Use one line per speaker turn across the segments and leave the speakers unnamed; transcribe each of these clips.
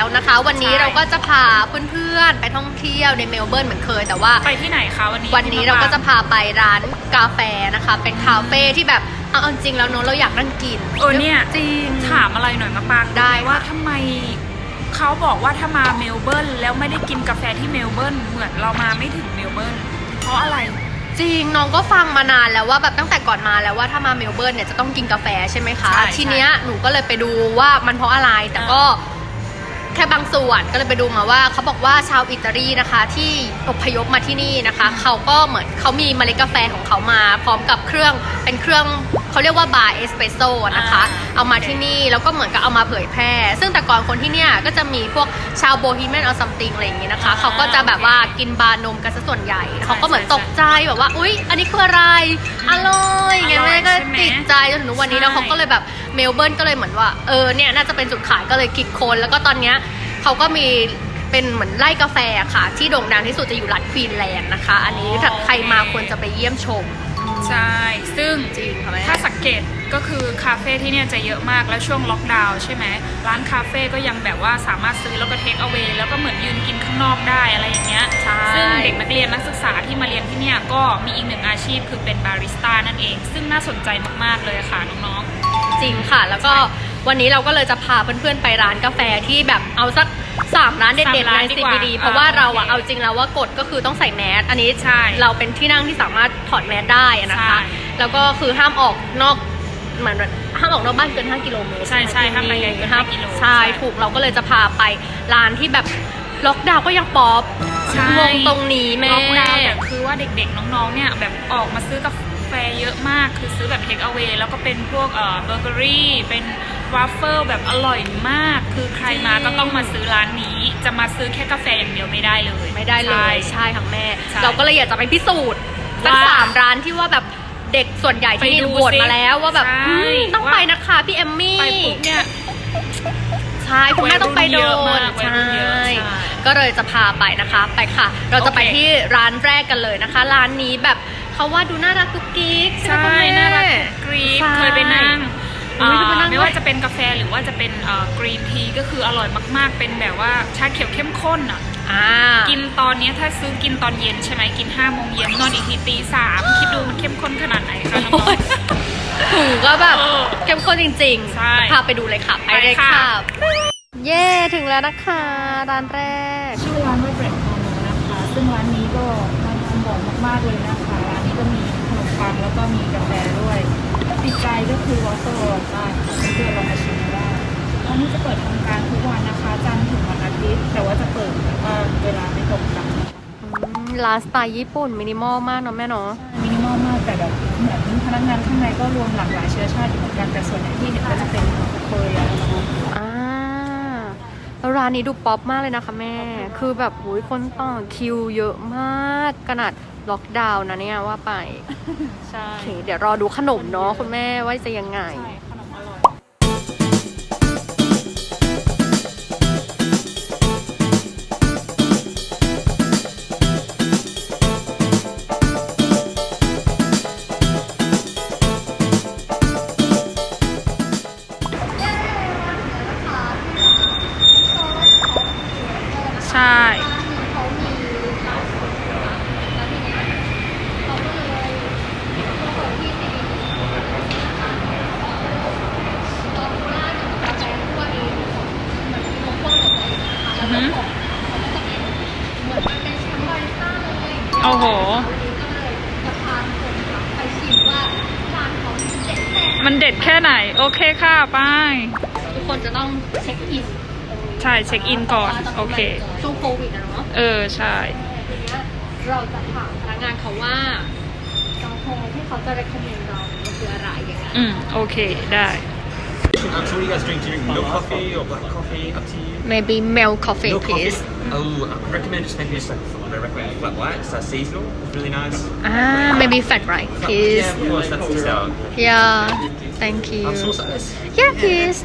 แล้วนะคะ วันนี้เราก็จะพาเพื่อนๆ ไปท่องเที่ยวในเมลเบิร์นเหมือนเคย แต่ว่า
ไปที่ไหนคะวันนี้
วันนี้เราก็จะพาไปร้านกาแฟนะคะ เป็นคาเฟ่ที่แบบเอาเอาจริงแล้วเนอะเราอยากนั่งกิน
เออเนี่ย
จริง
ถามอะไรหน่อยมาปาง
ได้
ว่า
ค่ะ
ทำไมเขาบอกว่าถ้ามาเมลเบิร์นแล้วไม่ได้กินกาแฟที่เมลเบิร์นเหมือนเรามาไม่ถึงเมลเบิร์นเพราะอะไร
จริงน้องก็ฟังมานานแล้วว่าแบบตั้งแต่ก่อนมาแล้วว่าถ้ามาเมลเบิร์นเนี่ยจะต้องกินกาแฟใช่ไหมคะ
ใช่
ทีเนี้ยหนูก็เลยไปดูว่ามันเพราะอะไรแต่ก็ แค่บางส่วนก็เลยไปดูมาว่าเขาบอกว่าชาวอิตาลีนะคะที่อพยพมาที่นี่นะคะ เขาก็เหมือนเขามีเมล็ดกาแฟของเขามา พร้อมกับเครื่องเป็นเครื่องเขาเรียกว่าบาร์เอสเปรสโซ่นะคะ เอามาที่นี่แล้วก็เหมือนกับเอามาเผยแพร่ ซึ่งแต่ก่อนคนที่เนี่ยก็จะมีพวกชาวโบฮีเมียนเอาซัมติงอะไรอย่างงี้นะคะ
อ่า
เขาก็จะแบบว่ากินบาร์นมกันซะส่วนใหญ่ เขาก็เหมือนตกใจแบบว่า อุ๊ย อันนี้คืออะไร อร่อยไง
อร่อย
แม่ก็
ใช่ไหม
ติดใจจนถึงวันนี้
ใช่
แล้วเขาก็เลยแบบเมลเบิร์นก็เลยเหมือนว่าเออเนี่ยน่าจะเป็นจุดขายก็เลยคิดค้นแล้วก็ตอนเนี้ยเขาก็มีเป็นเหมือนไร่กาแฟค่ะ ที่โด่งดังที่สุดจะอยู่รัฐควีนแลนด์นะคะ อันนี้ถ้าใครมาควรจะไปเยี่ยมชม
ใช่ ซึ่ง
จริงค่ะแม่
ถ้าสังเกตก็คือคาเฟ่ที่เนี่ยจะเยอะมากแล้วช่วงล็อกดาวน์ใช่ไหมร้านคาเฟ่ก็ยังแบบว่าสามารถซื้อแล้วก็เทคเอา a y แล้วก็เหมือนยืนกินข้างนอกได้อะไรอย่างเงี้ย
ใช่
ซึ่งเด็กนักเรียนนักศึกษาที่มาเรียนที่เนี่ยก็มีอีกหนึ่งอาชีพคือเป็นบาริสต้านั่นเอง ซึ่งน่าสนใจมากๆเลยค่ะน้อง
จริงค่ะ แล้วก็วันนี้เราก็เลยจะพาเพื่อนๆไปร้านกาแฟที่แบบเอาสัก สามร้านเด็ด
สาม
ๆ
ร้า
ใน
นดีกว่า
CBD เพราะว่าเราอะ
โอเค
เอาจริงแล้วว่ากฎก็คือต้องใส่แมสอันนี้
ใช่
เราเป็นที่นั่งที่สามารถถอดแมสได้อะนะคะ
ใช่
แล้วก็คือห้ามออกนอกเหมือนแบบห้ามออกนอกบ้านเกิน 5 กิโลเมตร
ใช่ใช่
ที่
ห้ามไปไกลเกิน
ห้าม
5กิโล
ใช่
ใช่
ถูกเราก็เลยจะพาไปร้านที่แบบล็อกดาวน์ก็ยังป๊อป
ใช่
งงตรงนี้แม่
ล็อกดาวน์แต่คือว่าเด็กๆน้องๆเนี่ยแบบออกมาซื้อกาแฟเยอะมากคือซื้อแบบเทคเอา a y แล้วก็เป็นพวกเอ่อเบเกอรี่เป็น วาฟเฟิลแบบอร่อยมาก คือใครมาก็ต้องมาซื้อร้านนี้ จะมาซื้อแค่กาแฟอย่างเดียวไม่ได้เลย
ไม่ได้เลย
ใช่
ใช่ค่ะแม่
ใช่
เราก็เลยอยากจะไปพิสูจน์สัก
ว่า
สามร้านที่ว่าแบบเด็กส่วนใหญ่ที่
ไป
นี่
ดู
โหวต
สิ
มาแล้วว่าแบบ
ใช่
อืมต้อง
ว่า
ไปนะคะพี่เอมมี่
ไปปุ๊บเนี่ย
ใช่คุณแม่ต้องไปโด
วัยรุ่
น
นเยอะมากวัยรุ่นเยอะ
ใช่
ใช่
ก็เลยจะพาไปนะคะ ไปค่ะ เราจะไป
โอเค
ที่ร้านแรกกันเลยนะคะ ร้านนี้แบบเขาว่าดูน่ารักกุ๊กกิ๊กใช่ไหม
ใช่
คุณแม่
น่ารักกรีด
ใช่
เคยไปนั่ง
อุ๊ย
เอ่อ
เคยไปนั่ง
ไม่
ด้วย
ว่าจะเป็นกาแฟหรือว่าจะเป็นกรีนทีก็คืออร่อยมาก ๆ เป็นแบบว่าชาเขียวเข้มข้นอะ
อ่า
กินตอนเนี้ยถ้าซื้อกินตอนเย็นใช่ไหมกิน5้าโมงเย็นนอนอีกทีตีสามคิดดูมันเข้มข้นขนาดไหนคะน้อง
โอ้ยถุงก็แบบ
เออ
เข้มข้นจริง
ใช่
พาไปดูเลยค่ะ ไปเลย
ไปค่ะ
ค่ะ เย้ถึงแล้วนะคะร้านแรก
ชื่อร้านว่าเบรดคอร์นะคะ ซึ่งร้านนี้ก็มันทำบ่อยมากๆเลยนะคะ ร้านนี้ก็มีขนมปังแล้วก็มีกาแฟด้วย ติด ใจก็คือวอเตอร์ได้เพื่อนๆลองมาชิมดูได้ร้านนี้จะเปิดทำการทุกวันนะคะ จันทร์ถึงวันอาทิตย์ แต่ว่าจะเปิดแบบว่าเวลาไม่ตรงกันนะคะ
อืมร้านสไตล์ญี่ปุ่นมินิมอลมากเนาะแม่เนาะ
มินิมอลมากแต่แบบเหมือนพนักงานข้างในก็รวมหลากหลายเชื้อชาติอยู่เหมือนกันแต่ส่วนใหญ่ที่เห็นก็จะเป็นเกาหลีนะคะ
อ่าแล้วร้านนี้ดูป๊อปมากเลยนะคะแม่ คือแบบโอ้ยคนต่อคิวเยอะมากขนาด ล็อกดาวน์นะเนี่ยว่าไป
ใช่
โอเคเดี๋ยวรอดูขนมเนาะคุณแม่ว่าจะยังไง
ใช่ขนมอร่อย ใช่ โอ้โหมันเด็ดแค่ไหน โอเคค่ะไป
ทุกคนจะต้องเช็คอิน
ใช่ เช็คอินก่อน โอเค
ช่วงโควิดอะเนาะ
เออ ใช่
ทีเนี้ยเราจะถามพนักงานเขาว่ากาแฟที่เขาจะ recommend เรามันคืออะไรยังไง
อืม โอเค ได้
Um, so what do you guys drink? Do you drink milk coffee or black coffee? Up to you.
maybe milk coffee
Milk
please
coffee. Oh, I recommend just maybe just like I recommend flat whites. That's seasonal. It's really nice.
Ah, maybe fat rice, please.
Yeah, of course. That's the style.
Yeah. Thank you.
Um, sauce.
Yeah, please.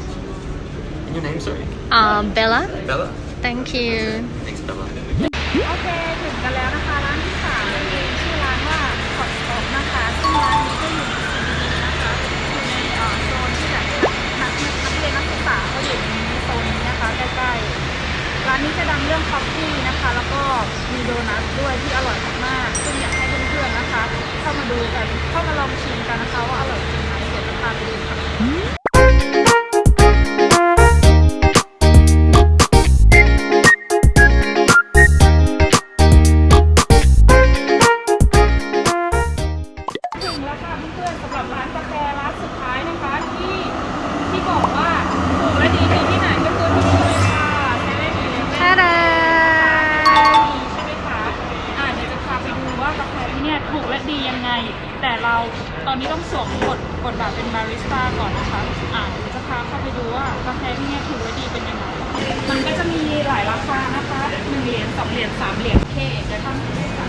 And your name, sorry.
Um, Bella.
Bella.
Thank you.
Thanks, Bella.
Okay. ก่อนนะคะ อ่าเดี๋ยวจะพาเข้าไปดูว่ากาแฟที่เนี่ยถูกและดีเป็นยังไง มันก็จะมีหลายราคานะคะหนึ่งเหรียญสองเหรียญสามเหรียญเคเดี๋ยวทำให้ดูค่ะ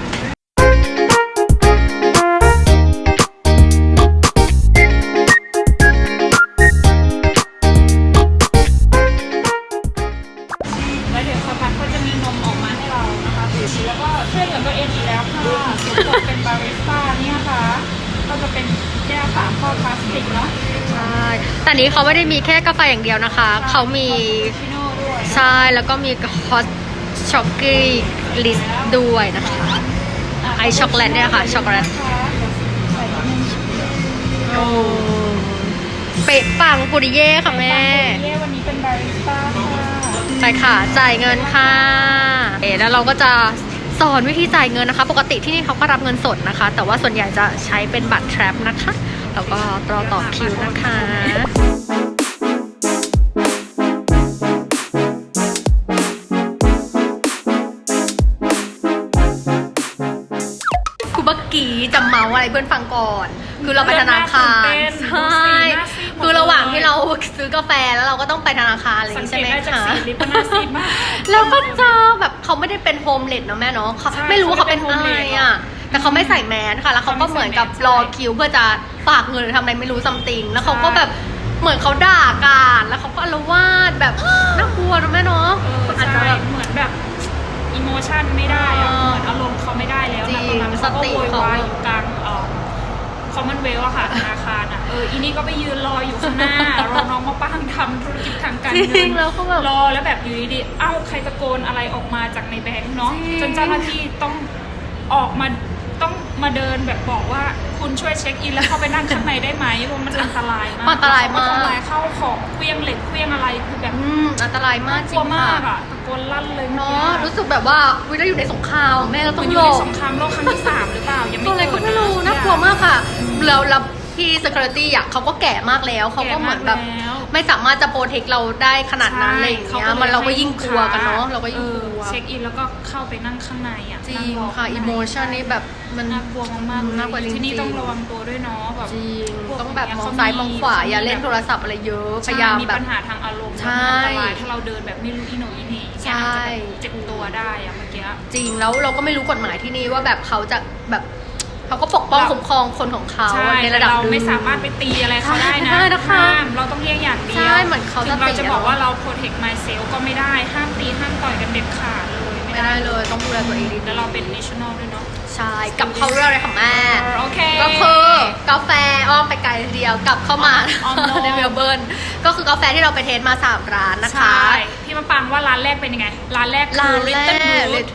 แล้วเดี๋ยวสักพักก็จะมีนมออกมาให้เรานะคะแล้วก็ช่วยเหลือตัวเองอีกแล้วค่ะสมกับเป็นบาริสต้าเนี่ยค่ะ จะเป็นแก้วสามข้อพลาสติกเนาะ
ใช่แต่นี้เขาไม่ได้มีแค่กาแฟอย่างเดียวนะคะ เขามี
ชิโน่ด้วย
ใช่แล้วก็มีฮอตช็อกกี้ลิสด้วยนะคะ ไอช็อกโกแลตเนี่ยค่ะช็อกโกแลต
ใส่นม
โอ้เป๊ะปังปุริเย่ค่ะแม่
เย่วันนี้เป็นบาริสต้าค่ะ
ไปค่ะจ่ายเงินค่ะเอ๊ะแล้วเราก็จะ สอนวิธีจ่ายเงินนะคะ ปกติที่นี่เขาก็รับเงินสดนะคะ แต่ว่าส่วนใหญ่จะใช้เป็นบัตรแทรปนะคะ แล้วก็รอต่อคิวนะคะคือเมื่อกี้จะเมาอะไรเพื่อนฟังก่อน คือเราไปธนาคารใช่ คือระหว่างที่เราซื้อกาแฟแล้วเราก็ต้องไปธนาคารอะไรอย่าง
สัง
งี้
เก
ใช่
ต
ไหม
ได้จาก
คะ
สีลิปมันน่าซีดมาก
แล้วก็เจอแบบเขาไม่ได้เป็นโฮมเลดเนาะแม่เนาะเขา
ใช่
ไม่รู้ว่าเขาเป็น
เขาไม่
อะ
ได้
ไร
เป็น home
อะแต่เขาไม่ใส่แมสค่ะ แล้วเขาก็เหมือนกับ
เขาไม่ใส่แมส
รอคิวเพื่อจะฝากเงินหรือทำอะไรไม่รู้ซัมติงแล้วเขาก็แบบเหมือนเขาด่ากันแล้วเขาก็อารวาดแบบน่ากลัวนะแม่เนาะ
เออ
อาจจะ
ใช่
แบบ
เหมือนแบบอิโมชันไม่ได้อะ
เออ
เหมือนอารมณ์เขาไม่ได้แล้ว
จริ
นะ
ง
ตอนนั้นเขาก็
สติ
โวยวาย
เขา
อยู่กลาง คอมมอนเวลอะค่ะธนาคารอะเอออีนี่ก็ไปยืนรออยู่ข้างหน้ารอน้องมาป้างทำธุรกิจทางการ
จ
เงิ
ริง
น
แล้วก็แบบ
รอแล้วแบบอยู่ดีๆเอ้าใครตะโกนอะไรออกมาจากในแบงค์เนาะ
จริง
จนเจ้าหน้าที่ต้องออกมา ต้องมาเดินแบบบอกว่าคุณช่วยเช็คอินแล้วเข้าไปนั่งข้างในได้ไหมเพราะมันอันตรายมาก
อันตรายมาก
เขทำลายเข้าของเครื่องเหล็กเครื่องอะไรคือแบบ
อืมอันตรายมากจ
ก
ริ
ลัว
ง
มา
ค่ะ
กอะตะโกนลั่นเลย
เนาะรู้สึกแบบว่าวิเราอยู่ในสงครามแม่เรา
เห
ต้
มื
อ
อน
ง
อยู่
หล
ใน
บ
สงครามโลกครั้งที่สามหรือเปล่ายังไม่
ตัวอะไร
เกิ
ก็
ด
ไม่รู้น่ากลัวมากค่ะแล้วแล้ว พี่ security อะเขาก็แก่มากแล้ว เขาก็เหมือนแบบ
แล้ว
ไม่สามารถจะโปรเทคเราได้ขนาดนั้นอะไรอย่างเงี้ย มันเราก็ยิ่งกลัวกันเนาะ เราก็ยิ่งกลัว
เช็คอินแล้วก็เข้าไปนั่งข้างในอะ
จริ
นั่
ง
รอ
ค่ะ
ข้าง
อิ
ใน
โมชันนี่แบบมัน
น่ากลัวมากๆเลย
น่ากลัวจริงๆ
ที่นี่ต้องระวังตัวด้วยเนาะแบบ
จริง
พวก
ต้องแบบ
เนี้ย
มอง
เขา
ซ้าย
มี
มองขวา
เขามี
อย่าเล่น
แบบ
โทรศัพท์อะไรเยอะ พ
ใช่
ยายาม
มี
แบบ
ปัญหาทางอารมณ์
ใช่
มันอันตรายถ้าเราเดินแบบไม่รู้อีโหนอีเหน่
ใช่
อาจจะแบบเจ็บตัวได้อะเมื่อกี้
จริงแล้วเราก็ไม่รู้กฎหมายที่นี่ว่าแบบเขาจะแบบ เขาก็ปกป้อง
เรา
คุ้มครองคนของเขา
ใช่
ใน
แต่
ระดับ
เรา
หนึ่ง
ไม่สามารถไปตีอะไรเขาได้นะ
ใช่นะคะ
ห้ามเราต้องเรียกอย่างเดียว
ใช่เหมือนเขา
ถึง
จะ
เรา
ตี
จะ
อะ
บอกว่า
เนอะ
เรา protect myself ก็ไม่ได้ห้ามตีห้ามต่อยกันเด็ดขาดเลย
ไม่ได้เลยต้องดูแลตัวเองดี
แล้วเราเป็น national ด้วยเนาะ
ๆใช่กลับเข้าเรื่องเลยค่ะแม่
โอเค
ก็คือกาแฟอ้อมไปไกลทีเดียวกลับเข้ามา
อ้อมโลก
ในเมลเบิร์นก็คือกาแฟที่เราไปเทสมาสามร้านนะคะ
ใช่พี่มาปังว่าร้านแรกเป็นยังไงร้านแรกคือ
ร้านแร
Little
ก
Root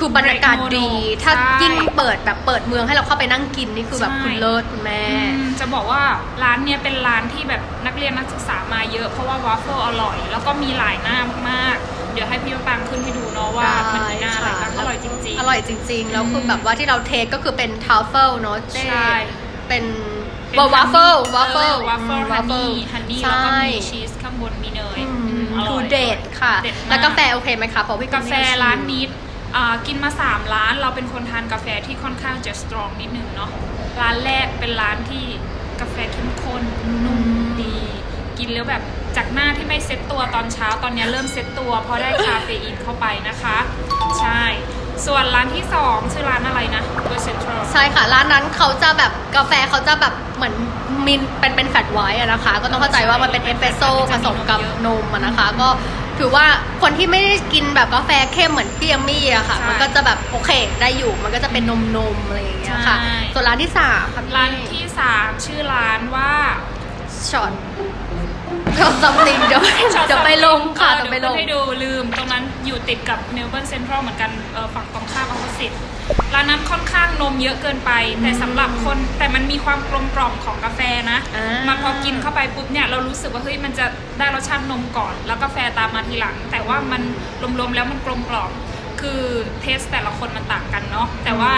คือบรรยากาศดี
ใช่
ถ้ายิ่งเปิดแบบเปิดเมืองให้เราเข้าไปนั่งกินนี่คือแบบ
ใช่
คุณเลิศคุณแม่
อืมจะบอกว่าร้านเนี้ยเป็นร้านที่แบบนักเรียนนักศึกษามาเยอะเพราะว่าวาฟเฟิลอร่อย แล้วก็มีหลายหน้ามากๆ เดี๋ยวให้พี่มาปังขึ้นให้ดูเนาะว่ามันมีหน้าอะไรบ้างอร่อยจริง ๆ
อร่อยจริง ๆ แล้วคือแบบว่าที่เราเทสก็คือเป็นทาเฟิลเนาะเจ๊
ใช่
เป็น
เป็น
วาฟเฟิลวาฟเฟิล
วาฟเฟิลฮันนี่ฮันนี่แล้วก็มีชีสข้างบนมีเนย
อื
อื
ม
มอร่
ทู
อย
เดทค่ะ
เด็ดมาก
แล้วกาแฟโอเคไหมคะเพราะพี่
กาแฟร้านนี้อ่า กินมา 3 ร้านเราเป็นคนทานกาแฟที่ค่อนข้างจะสตรองนิดนึงเนาะร้านแรกเป็นร้านที่กาแฟเข้มข้นนุ่มดี กินแล้วแบบจากหน้าที่ไม่เซ็ตตัวตอนเช้าตอนนี้เริ่มเซ็ตตัวเพราะได้คาเฟอีนเข้าไปนะคะ ใช่ ส่วนร้านที่ 2 ชื่อร้านอะไรนะเวอร์เซนทรัล
ใช่ค่ะ ร้านนั้นเขาจะแบบกาแฟเขาจะแบบเหมือนมินเป็นเป็นแฟตไวท์นะคะ ก็ต้องเข้าใจว่ามันเป็นเอสเปรสโซ่ผสมกับนมนะคะ ก็ ถือว่าคนที่ไม่ได้กินแบบกาแฟเข้มเหมือนพี่ยมมี่อะค่ะ
ใช่
มันก็จะแบบโอเคได้อยู่มันก็จะเป็นนมนมๆอะไรอย่างเงี้ยค่ะ
ใช่
ส่วนร้านที่สามค่ะพี่
ร้านที่ 3 ชื่อร้านว่า
ช็อต ชอบซัมติงเดี๋ยว
ช็อต
จะไปลงค่ะ
เออ
จะไป
เดี๋ยว
ลง
ขึ้นให้ดูลืม ตรงนั้นอยู่ติดกับเมลเบิร์นเซ็นทรัลเหมือนกันเออฝั่งตรงข้ามออฟฟิศร้านนั้นค่อนข้างนมเยอะเกินไป แต่สำหรับคนแต่มันมีความกลมกล่อมของกาแฟนะ
อ่า
มันพอกินเข้าไปปุ๊บเนี่ยเรารู้สึกว่าเฮ้ยมันจะได้รสชาตินมก่อน แล้วกาแฟตามมาทีหลัง แต่ว่ามันรวมๆแล้วมันกลมกล่อมคือเทสแต่ละคนมันต่างกันเนาะแต่ว่า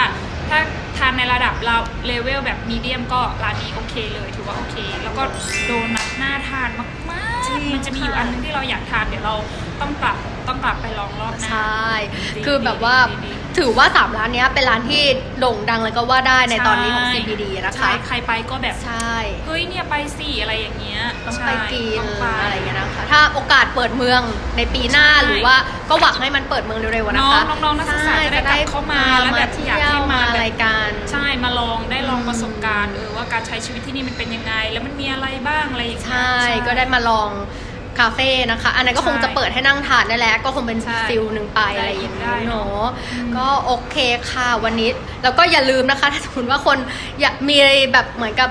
ถ้าทานในระดับเราเลเวลแบบมีเดียมก็ร้านนี้โอเคเลยถือว่าโอเค แล้วก็โดนัทน่าทานมาก
จริง
ๆ มันจะมีอยู่
ค่ะ
อันนึงที่เราอยากทานเดี๋ยวเราต้องกลับต้องกลับไปลองรอบหน้า
ใช่
ดี
คือแบบว่า
ดีดี
ถือว่าสามร้านเนี้ยเป็นร้านที่โด่งดังเลยก็ว่าได้ในตอนนี้ของ
ใช่
CBD นะคะ
ใช่ใครไปก็แบบ
ใช่
เฮ้ยเนี่ยไปสิอะไรอย่างเงี้ย
ต้อง
ใช่
ไปกิน
ต้องไป
อะไรอย่างเงี้ยนะคะ ถ้าโอกาสเปิดเมืองในปีหน้า
ใช่
หรือว่าก็หวังให้มันเปิดเมืองเร็วๆนะคะ
น้องๆนักศึกษา
ใช่
จะได้กลับเข้ามาแล้วแบบ
เที่
อยากให้
ยว
มา
มา
แบบ
อะไรกัน
ใช่มาลองได้ลองประสบการณ์เออว่าการใช้ชีวิตที่นี่มันเป็นยังไง แล้วมันมีอะไรบ้างอะไรอย่างเงี้ย
ใช่ก็ได้มาลอง คาเฟ่นะคะ อันนั้นก็คงจะเปิดให้นั่งทานได้แล้ว ก็คงเป็น
ใช่
ฟิลหนึ่งไป
ได้
อะไรอย่าง
ได้
นี้
เน
เนาะ
อะอืม
ก็โอเคค่ะวันนี้ แล้วก็อย่าลืมนะคะ ถ้าสมมติว่าคนอยากมีแบบเหมือนกับ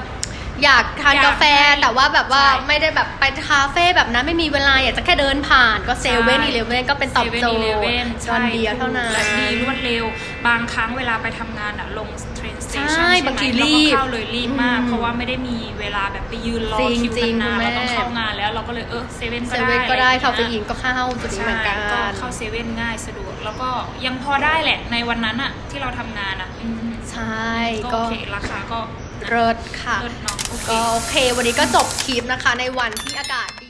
อยากทาน
อยาก
กาแฟ
ให้
แต่ว่าแบบว่า
ใช่
ไม่ได้แบบไปคาเฟ่แบบนั้นไม่มีเวลาอยากจะแค่เดินผ่านก็เซเว่นอีเลเว่นก็เป็นตอบโจทย์
7-Eleven
วันเดียวเท่านั้น
และดีรวดเร็ว บางครั้งเวลาไปทำงานอะลงเทรนสเตชัน
ใช่บางทีรีบ
เราก็เข้าเลยรีบมาก
อืม
เพราะว่าไม่ได้มีเวลาแบบไปยืนรอ
จริง
คิว
จริง
นาน
คุณ
ๆ
แม่
เราต้องเข้างานแล้วเราก็เลยเออเซเว่น
เซ
ก็ได้
เว่นก็ได้
อะไร
คาเฟ
อย่ง
อี
งี้ย
นก็เข้าจุดนี้เหมือนกัน
ใช่ก็เข้าเซเว่นง่ายสะดวก แล้วก็ยังพอได้แหละในวันนั้นอะที่เราทำงานอะอืม
ใช่
ก็
ก็
โอเคราคาก็
เลิศค่ะ
โอเค
ก็โอเค วันนี้ก็จบคลิปนะคะในวันที่อากาศ